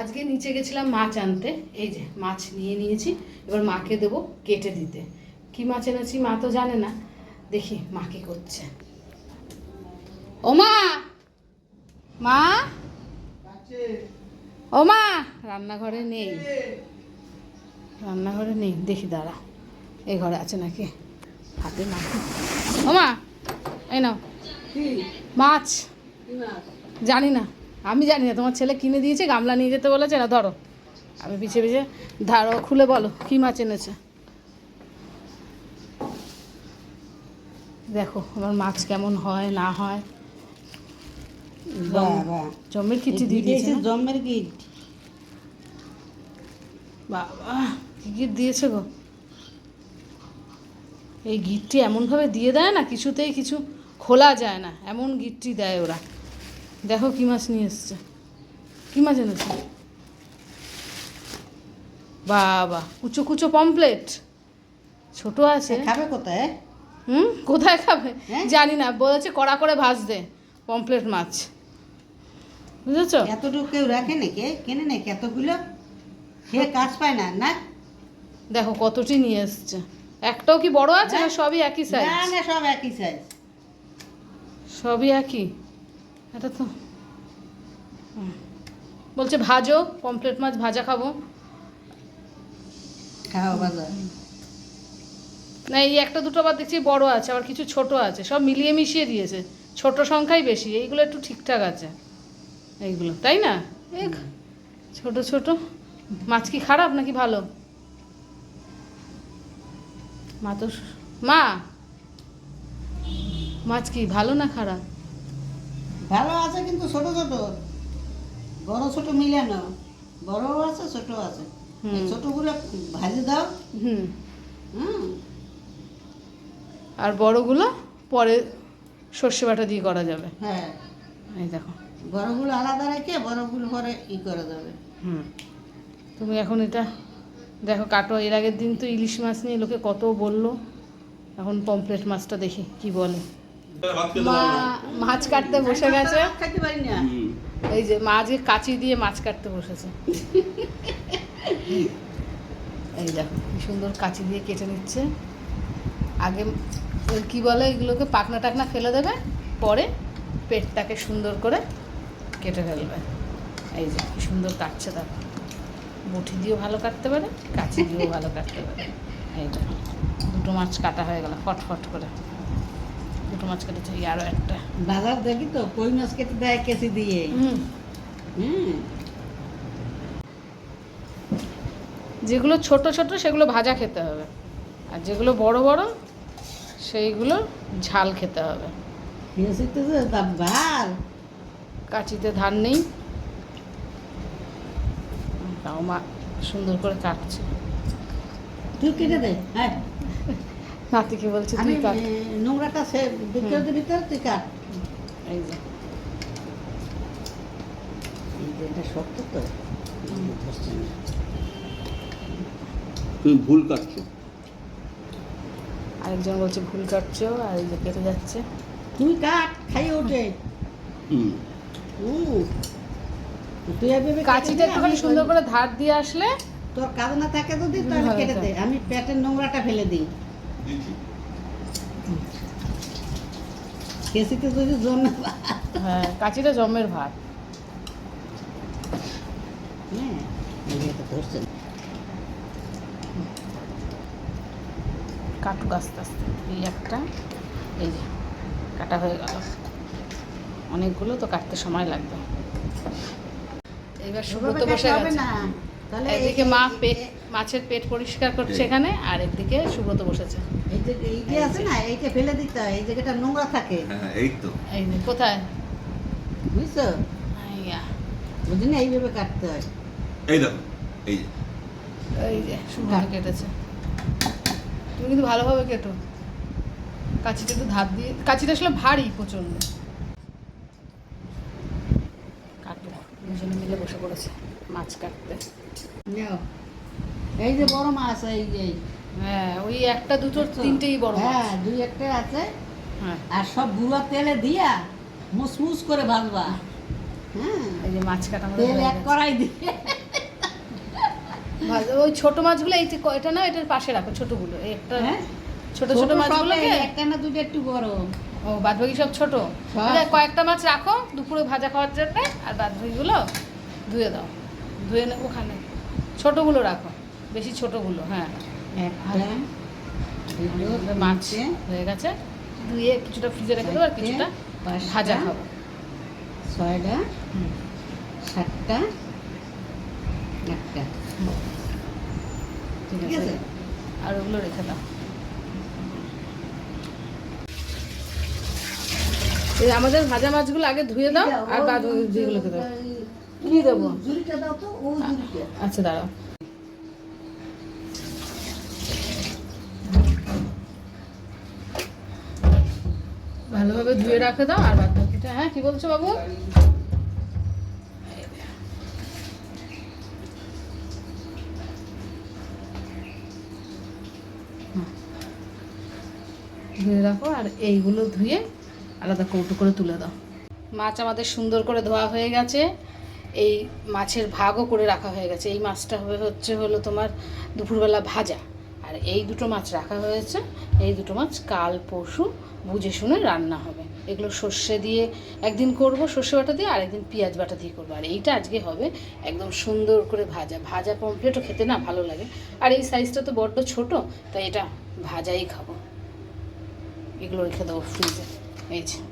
আজকে নিচে গেছিলাম মাছ আনতে এই যে মাছ নিয়ে নিয়েছি এবার মাকে দেবো কেটে দিতে। কি মাছ এনেছি মা তো জানে না দেখি মা কি করছে। ও মা! মা! ও মা! রান্নাঘরে নেই। রান্নাঘরে নেই দেখি দাঁড়া। এই ঘরে আছে নাকি? হাতে মাছ ও মা এই নাও। মাছ? জানি না। আমি জানি না তোমার ছেলে কিনে দিয়েছে গামলা নিয়ে যেতে বলেছে না ধরো। আমি পিছিয়ে পিছিয়ে ধারো খুলে বলো কি মাছ এনেছে? দেখো আমার মাছ কেমন হয় না হয়। জমের খিচি দিয়ে দিয়েছে জমের গিট বাবা কি গিট দিয়েছে গো? এই গিটটি এমনভাবে দিয়ে দেয় না কিছুতেই কিছু খোলা যায় না এমন গিটটি দেয় ওরা। দেখো কি মাছ নিয়ে এসছে। কি মাছ এনেছে? বাবা কুচো কুচো পমপ্লেট ছোট আছে। খাবে কোথায়? হুম? কোথায় খাবে? জানি না বলেছে কড়া করে ভাজতে পমপ্লেট মাছ। বুঝেছ? এতটুকু কেউ রাখে নাকি কেনে নাকি এতগুলো? সে কাজ পায় না না? দেখো কতটি নিয়ে এসছে। একটাও কি বড় আছে না? সবই একই সাইজ না না সব একই সাইজ সবই একই? এটা তো হুম। বলছে ভাজো পমপ্লেট মাছ ভাজা খাব। খাওয়া বাজার না এই একটা দুটো আবার দেখছি বড় আছে আবার কিছু ছোট আছে সব মিলিয়ে মিশিয়ে দিয়েছে। ছোট সংখ্যাই বেশি এইগুলো একটু ঠিকঠাক আছে। এইগুলো তাই না? ছোট ছোট। মাছ কি খারাপ নাকি ভালো? মা তো মা? মাছ কি ভালো না খারাপ? ভালো আছে কিন্তু ছোট ছোট। বড় ছোট মিলানো বড়ও আছে ছোট আছে। ছোটগুলো ভাজি দাও। হুম। হুম। আর বড়গুলো পরে সর্ষে বাটা দিয়ে করা যাবে। হ্যাঁ। এই দেখো। বড়গুলো আলাদা রেখে বড়গুলো পরে ই করা যাবে হুম। তুমি এখন এটা দেখো কাটো। এর আগের দিন তো ইলিশ মাছ নিয়ে লোকে কত বলল। এখন পমপ্লেট মাছটা দেখি কি বলে। মা মাছ কাটতে বসে গেছে। এই যে মা আজকে কাঁচি দিয়ে মাছ কাটতে বসেছে। এই দেখো কি সুন্দর কাঁচি দিয়ে কেটে নিচ্ছে। আগে ওই কি বলে এগুলোকে পাকনা টাকনা ফেলে দেবে পরে পেটটাকে সুন্দর করে কেটে ফেলবে। এই যে কি সুন্দর কাটছে দেখো। বটি দিয়েও ভালো কাটতে পারে কাঁচি দিয়েও ভালো কাটতে পারে। এই দেখো দুটো মাছ কাটা হয়ে গেল ফটফট করে। দুটো মাছ কেটেছে আরও একটা। বাজার দেখি তো কই মাছ কেটে দেয় কেসি দিয়ে। হুম। যেগুলো ছোট ছোট সেগুলো ভাজা খেতে হবে। আর যেগুলো বড় বড় সেইগুলো ঝাল খেতে হবে। কাঁচিতে ধান নেই। তাও মা সুন্দর করে কাটছে। তুই কেটে দে হ্যাঁ। নাতিকে বলছে তুই কাট। নোংরাটা সে ভিতরে ভিতরে তুই কাট। এই যে। এটা শক্ত তো। তুমি ভুল কাটছো। আরেকজন বলছে ভুল কাটছো আর এই যে কেটে যাচ্ছে। তুই কাট খাইয়ে ওঠে হুম। তুই কাঁচিটা একটুখানি সুন্দর করে ধার দিয়ে আসলে তোর কাজ না থাকে যদি তাহলে কেটে। দে। আমি পেটের নোংরাটা ফেলে দিই। কেসিতে যদি জমে হ্যাঁ কাঁচিটা জমের ভাত। হ্যাঁ ধরছে। কাটুক আস্তে আস্তে। এই একটা এই যে কাটা হয়ে গেল। অনেকগুলো তো কাটতে সময় লাগবে। এইবার সুব্রত ওভাবে বসে গেছে। না। তাহলে একদিকে মা পেট মাছের পেট পরিষ্কার করছে এখানে আর একদিকে সুব্রত বসেছে। এই যে এই যে আছে না এইটা ফেলে দিতে হয় এই জায়গাটা নোংরা থাকে। হ্যাঁ এই তো। এই কোথায়? বুঝছ? আইয়া, বুঝলি এইভাবে কাটতে হয়। এই দেখো এই যে। এই যে সুব্রত কেটেছে। তুমি কিন্তু ভালোভাবে কেটো। কাঁচিটা একটু ধার দিয়ে কাঁচিটা আসলে ভারী প্রচণ্ড। কাটো দুজনে মিলে বসে পড়েছে মাছ কাটতে। নাও। এই যে বড় মাছ এই যে হ্যাঁ ওই একটা দুটো তিনটেই বড় হ্যাঁ দুই একটা আছে। হ্যাঁ। আর সব গুঁড়া তেলে দিয়া মুসমুস করে ভাজবা। হ্যাঁ এই যে মাছ কাটা তেল এক কড়াই দিয়ে। ওই ছোট মাছগুলো এই এটা না এটার পাশে রাখো ছোটগুলো একটা হ্যাঁ। ছোট ছোট এই, একটা না দুটো একটু বড়। ও বাদ বাকি সব। ছোট কয়েকটা মাছ রাখো দুপুরে ভাজা খাওয়ার জন্য আর বাদ বাকিগুলো ধুয়ে দাও। ধুয়ে নেব ওখানে ছোটগুলো রাখো। বেশি ছোটগুলো হ্যাঁ। মাছ হয়ে গেছে। ধুয়ে কিছুটা ফ্রিজে রেখে দেবো আর কিছুটা ভাজা খাব। ছয়টা সাতটা একটা। ঠিক আছে। আর ওগুলো রেখে দাও। এই আমাদের ভাজা মাছগুলো আগে ধুয়ে দাও আর বাদ যেগুলোকে দাও। কি দেবো আচ্ছা দাঁড়াও। ভালোভাবে ধুয়ে রাখে দাও, আর বাদ বাকিটা হ্যাঁ কি বলছো বাবু? ধুয়ে রাখো, আর এইগুলো ধুয়ে আলাদা কৌটো করে তুলে দাও। মাছ আমাদের সুন্দর করে ধোয়া হয়ে গেছে। এই মাছের ভাগও করে রাখা হয়ে গেছে। এই মাছটা হবে হচ্ছে হলো তোমার দুপুরবেলা ভাজা। আর এই দুটো মাছ রাখা হয়েছে। এই দুটো মাছ কাল পরশু বুঝে শুনে রান্না হবে। এগুলো সর্ষে দিয়ে একদিন করব সর্ষে বাটা দিয়ে আর একদিন পেঁয়াজ বাটা দিয়ে করব। আর এইটা আজকে হবে একদম সুন্দর করে ভাজা। ভাজা পমফ্লেটও খেতে না ভালো লাগে। আর এই সাইজটা তো বড্ড ছোট, তাই এটা ভাজাই খাব। এগুলো রেখে দেবো ফ্রিজে এই যে।